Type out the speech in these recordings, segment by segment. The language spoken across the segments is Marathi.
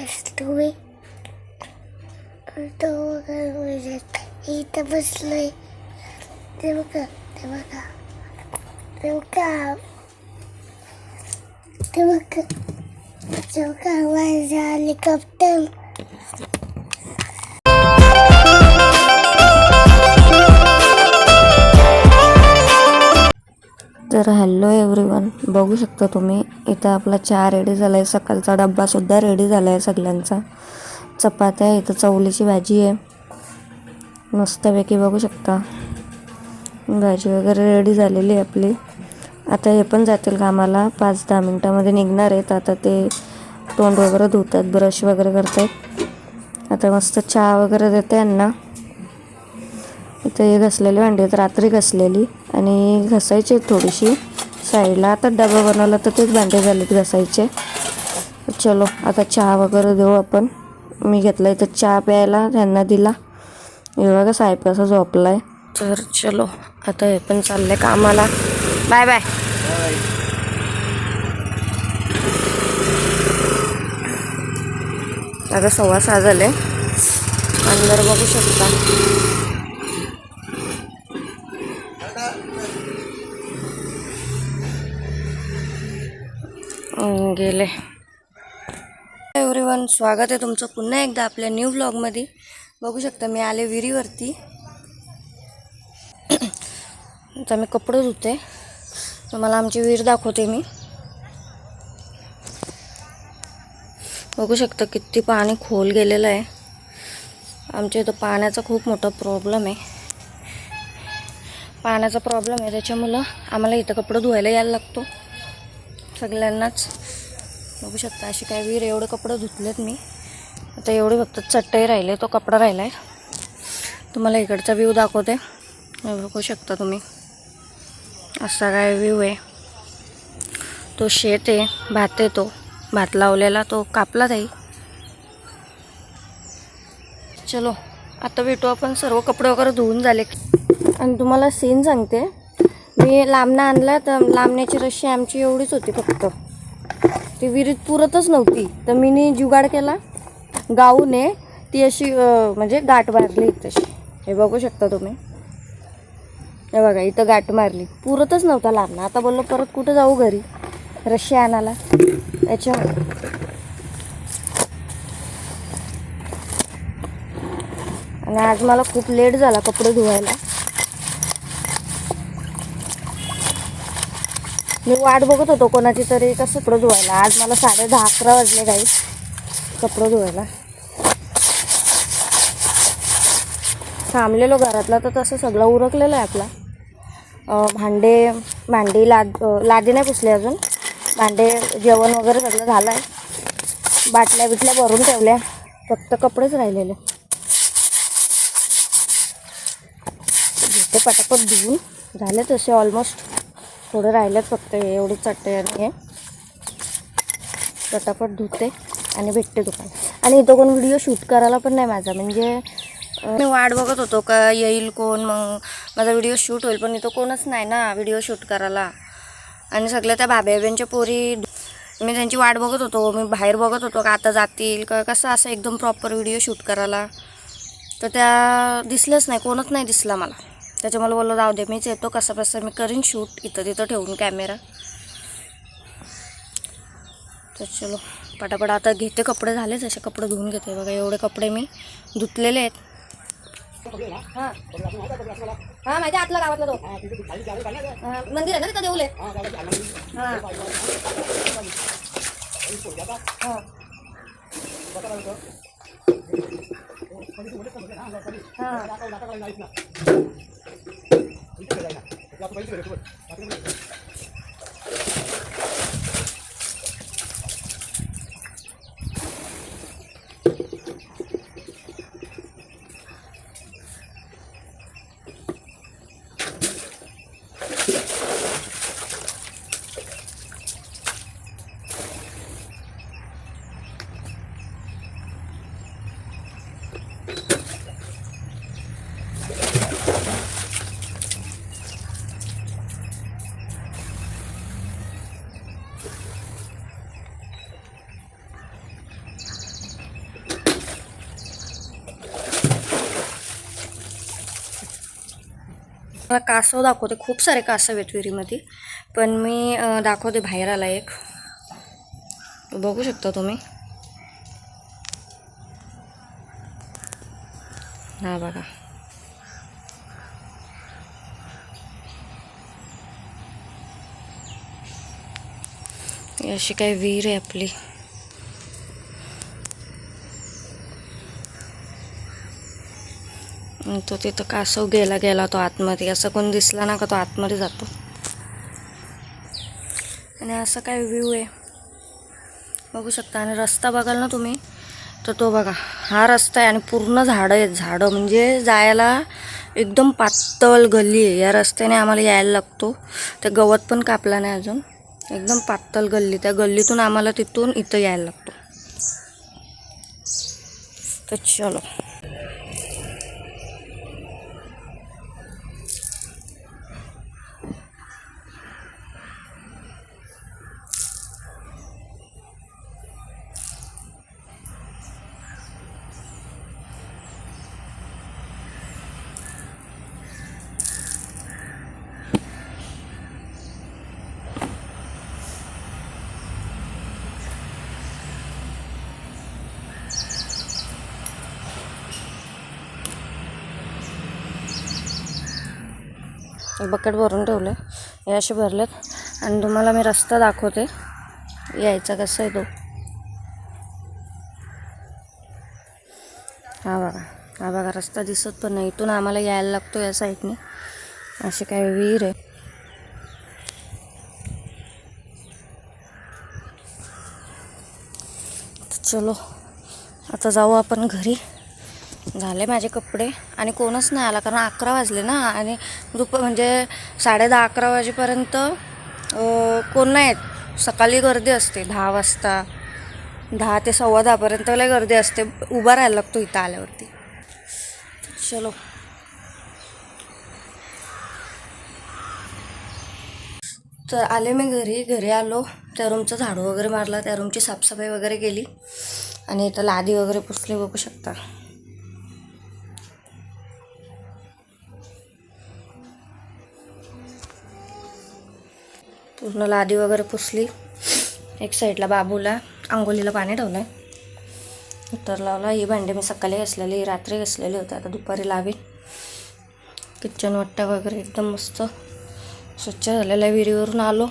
तुम्ही तो इथं बसलोय ते बघा ते बघा ते बघा ते बघा ते बघा माझा हेलिकॉप्टर तर हॅलो एव्हरीवन बघू शकता तुम्ही इथं आपला चहा रेडी झाला आहे सकाळचा डब्बासुद्धा रेडी झाला आहे सगळ्यांचा. चपात्या आहे इथं चवलीची भाजी आहे. मस्तपैकी बघू शकता. भाजी वगैरे रेडी झालेली आहे आपली. आता हे पण जातील कामाला. पाच दहा मिनटामध्ये निघणार आहेत. आता ते तोंड वगैरे धुत आहेत ब्रश वगैरे करत आहेत आता मस्त चहा वगैरे देते यांना. इथं हे घसलेली भांडी आहेत रात्री घसलेली आणि घसायची आहेत थोडीशी. साईडला आता डबा बनवला तर तेच भांडे झालेत घसायचे. चलो आता चहा वगैरे देऊ आपण. मी घेतला इथं चहा प्यायला त्यांना दिला. हे बघा साहेब कसा आहे तर चलो आता हे पण चाललंय कामाला. Bye bye. आता सव्वा सहा झाले. अंदर बघू शकता. गेले. एव्हरीवन स्वागत आहे तुमचं पुन्हा एकदा आपल्या न्यू ब्लॉगमध्ये बघू शकता मी आले विहिरीवरती. तर मी कपडे धुते. तुम्हाला आमची विहीर दाखवते मी. बघू शकता किती पाणी खोल गेलेलं आहे. आमच्या इथं पाण्याचा खूप मोठा प्रॉब्लेम आहे. पाण्याचा प्रॉब्लेम आहे त्याच्यामुळं आम्हाला इथं कपडे धुवायला यायला लागतो. सगळ्यांनाच बघू शकता अशी काय वीर एवढं कपडे धुतलेत मी. आता एवढे फक्त चटई राहिले तो कपडा राहिला आहे तुम्हाला इकडचा व्ह्यू दाखवते. बघू शकता तुम्ही. असा काय व्ह्यू आहे. तो शेत आहे भात आहे तो. भात लावलेला तो कापला जाई चलो आता भेटू आपण. सर्व कपडे वगैरे धुवून झाले. आणि तुम्हाला सीन सांगते. मी लांबणं आणला तर लांबण्याची रशी आमची एवढीच होती फक्त. ती विहिरीत पुरतच नव्हती. तर मीनी जुगाड केला. गाऊने ती अशी म्हणजे गाठ मारली तशी हे बघू शकता तुम्ही. हे बघा इथं गाठ मारली. पुरतच नव्हता लांबणं आता बोललो परत कुठं जाऊ घरी? रशी आणायला. याच्या आणि आज मला खूप लेट झाला कपडे धुवायला. मी वाट बघत होतो कोणाची तरी कसं कपडं धुवायला. आज मला साडे दहा अकरा वाजले काही कपडं धुवायला. थांबलेलो घरातला तर तसं सगळं उरकलेलं आहे आपला. भांडे भांडी लाद लादी नाही पुसले अजून. भांडे जेवण वगैरे सगळं झालं आहे बाटल्या बिटल्या भरून ठेवल्या. फक्त कपडेच राहिलेले. घेते पटापट धुवून. झाले तसे ऑलमोस्ट थोडं राहिलंच फक्त हे एवढी चटई आणि हे. पटापट धुते आणि भेटते दुकान आणि इथं कोण व्हिडिओ शूट करायला पण नाही माझा. म्हणजे मी वाट बघत होतो का येईल कोण मग माझा व्हिडिओ शूट होईल पण इथं कोणच नाही ना व्हिडिओ शूट करायला. आणि सगळ्या त्या भाभ्याबांच्या पोरी मी त्यांची वाट बघत होतो मी बाहेर बघत होतो का आता जातील का कसं असं एकदम प्रॉपर व्हिडिओ शूट करायला. तर त्या दिसल्याच नाही कोणच नाही दिसला मला. त्याच्यामुळे बोललो जाऊ दे मीच येतो कसं कसं मी करीन शूट. इथं तिथं ठेवून कॅमेरा तर चलो पटापट आता घेते कपडे झालेच असे कपडे धुवून घेते. बघा एवढे कपडे मी धुतलेले आहेत. हां. माहिती आहे, आतला गावातला तो. मंदिर आहे ना तिथं देऊले? हां. हां. हां मला कासव दाखवते खूप सारे कासव आहेत विहिरीमध्ये. पण मी दाखवते बाहेर आला एक. बघू शकता तुम्ही. हा बघा. अशी काही विहीर आहे आपली. तो तिथं कासव गेला गेला तो आतमध्ये. असं कोण दिसला ना का तो आतमध्ये जातो. आणि असं काय व्ह्यू आहे. बघू शकता. आणि रस्ता बघाल ना तुम्ही तर तो बघा. हा रस्ता आहे आणि पूर्ण झाडं आहेत. झाडं म्हणजे जायला एकदम पातळ गल्ली आहे. या रस्त्याने आम्हाला यायला लागतो. ते गवत पण कापला नाही अजून. एकदम पातळ गल्ली. त्या गल्लीतून आम्हाला तिथून इथं यायला लागतो. तर चलो. बकेट भरून ठेवलं आहे हे असे भरलेत. आणि तुम्हाला मी रस्ता दाखवते. यायचा कसा आहे तो. हा बघा. हा बघा रस्ता दिसत पण नाही. इथून आम्हाला यायला लागतो या साईडने. असे काय विहीर आहे. चलो. आता जाऊ आपण घरी. झाले माझे कपडे. आणि कोणच नाही आला कारण अकरा वाजले ना. आणि दुप म्हणजे साडे दहा अकरा वाजेपर्यंत कोण नाही आहेत सकाळी गर्दी असते दहा वाजता. दहा ते सव्वा दहापर्यंत लय गर्दी असते. उभा राहायला लागतो इथं आल्यावरती. चलो. तर आले मी घरी. घरी आलो. त्या रूमचं झाडू वगैरे मारला. त्या रूमची साफसफाई वगैरे केली. आणि इथं लादी वगैरे पुसली बघू शकता. पूर्ण लादी वगैरे पुसली. एक साईडला बाबूला आंघोलीला पाणी ठेवलं आहे तर लावला ही भांडी मी सकाळी घासलेली रात्री घासलेली होती. आता दुपारी लावीन. किचन वाट्टा वगैरे एकदम मस्त स्वच्छ झालेलं आहे. विहिरीवरून आलो.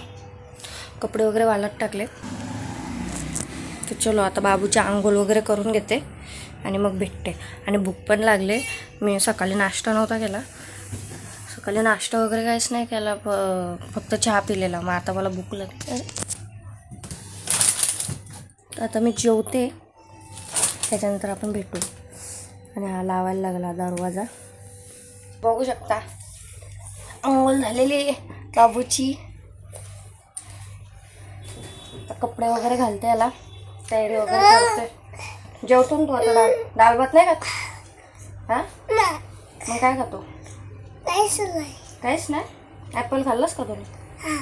कपडे वगैरे वाळत टाकले. तर चलो आता बाबूची आंघोळ वगैरे करून घेते आणि मग भेटते. आणि भूक पण लागले. मी सकाळी नाश्ता नव्हता केला. पहिले नाश्ता वगैरे काहीच नाही केला फक्त चहा पिलेला. मग आता मला भूक लागते आता मी जेवते. त्याच्यानंतर आपण भेटू. आणि हा लावायला लागला दरवाजा. बघू शकता. अंघोळ झालेली आहे बाबूची. कपडे वगैरे घालते याला. तयारी वगैरे करते. जेवतो ना तू आता डाळ. डाळ भात नाही खात? हां? मग काय खातो? काहीच नाही. काहीच नाही? ॲपल खाल्लंस का तुम्ही? हा.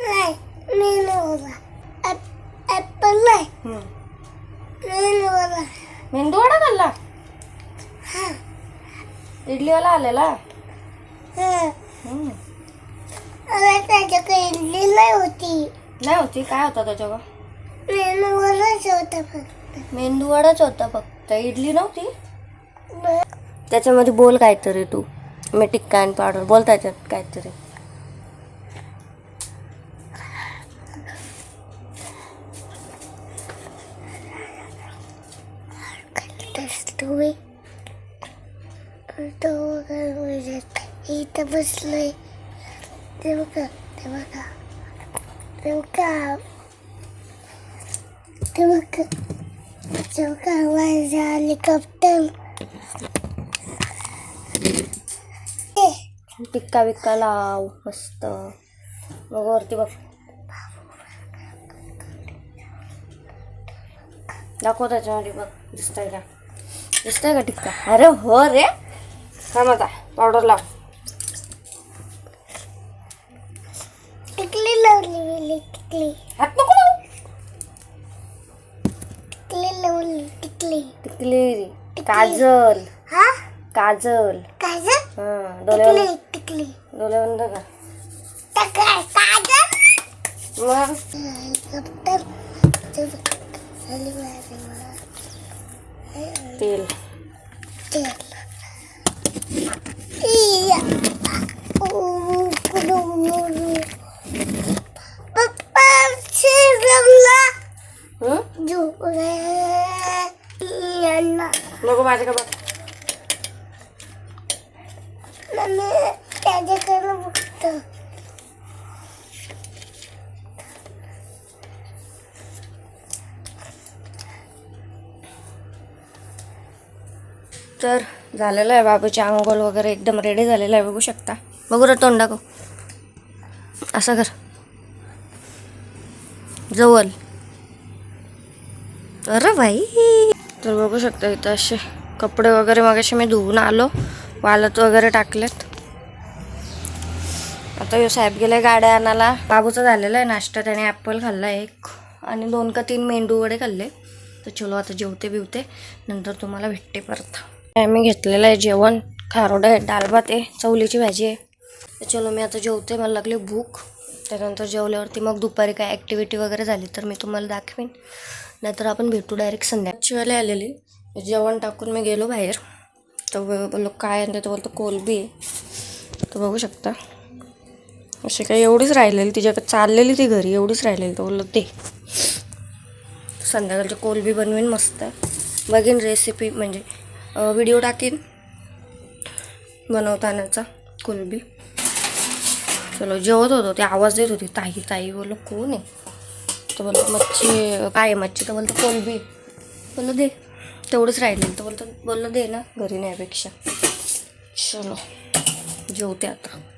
नाही मी नवरा ॲपल नाही. हम्म. मी नवरा मेंदू वडा खाल्ला? हा. इडलीवाला आलेला? हा. हम्म. मला त्याच्याकडे इडली नाही होती. नाही होती? काय होता त्याच्यावर मी नवराच होता फक्त. मेंदू वडाच होता फक्त. इडली नव्हती? त्याच्यामध्ये बोल काहीतरी तू. मी टिक्का आणि पावडर बोल त्याच्यात काहीतरी. तो वगैरे इथं बसलोय ते बघा ते बघा ते बघा ते बघा ते बघा माझा हेलिकॉप्टर टिक्का बिक्का लाव मस्त. मग वरती बघ. दाखव त्याच्यामध्ये बघ. दिसतंय का? दिसतंय का टिक्का? अरे हो रे. थांब आता पावडर लाव. टिकली लावली टिकली. हात नको लावू. टिकली लावली टिकली. टिकली. काजल. हा? काजल. काय झालं? हा डोळे टिकली टिकली डोळे बंद कर तर काय काजल मग हेलिकॉप्टर ते खाली वारे मला. तेल तेल इया. ऊ, कुलुमुलु. पप्पा शिरमला हं? झोपले यांना नको माझ्या का तर झालेलं आहे. बाबूची आंघोळ वगैरे एकदम रेडी झालेलं आहे. बघू शकता. बघू रे तोंड दाखव. असं कर. जवळ. अरे भाई तर बघू शकता इथं असे कपडे वगैरे मग असे मी धुवून आलो. वालत वगैरे टाकलेत. आता यो साहेब गेले गाड्या आणायला. बाबूचा झालेला आहे नाश्ता. त्याने ॲपल खाल्ला एक. आणि दोन का तीन मेंदू वडे खाल्ले. तर चलो आता जेवते बिवते नंतर तुम्हाला भेटते परत. मी घेतलेलं आहे जेवण खारोडं आहे डाळ भात आहे चवलीची भाजी आहे. चलो मी आता जेवते मला लागली भूक. त्यानंतर जेवल्यावरती मग दुपारी काय ॲक्टिव्हिटी वगैरे झाली तर मी तुम्हाला दाखवेन. नाहीतर आपण भेटू डायरेक्ट संध्याकाळी. आलेली. जेवण टाकून मी गेलो बाहेर. तर बोललो काय आणते तर बोलतो कोलबी आहे. तर बघू शकता. असे काही एवढीच राहिलेली तिच्याकडे चाललेली ती घरी एवढीच राहिलेली. तर बोललो ते संध्याकाळची कोलबी बनवीन मस्त बघीन रेसिपी म्हणजे व्हिडिओ टाकीन. बनवतानाचा कुलबी. चलो जेवत होतो ते आवाज देत होती. ताई ताई बोललो कोण आहे? तर बोलतो मच्छी काय आहे मच्छी? तर बोलतो कोलबी. बोललो दे. तेवढंच राहिलेलं. तर बोलतो बोललो दे ना घरी न्यायपेक्षा. चलो जेवते आता.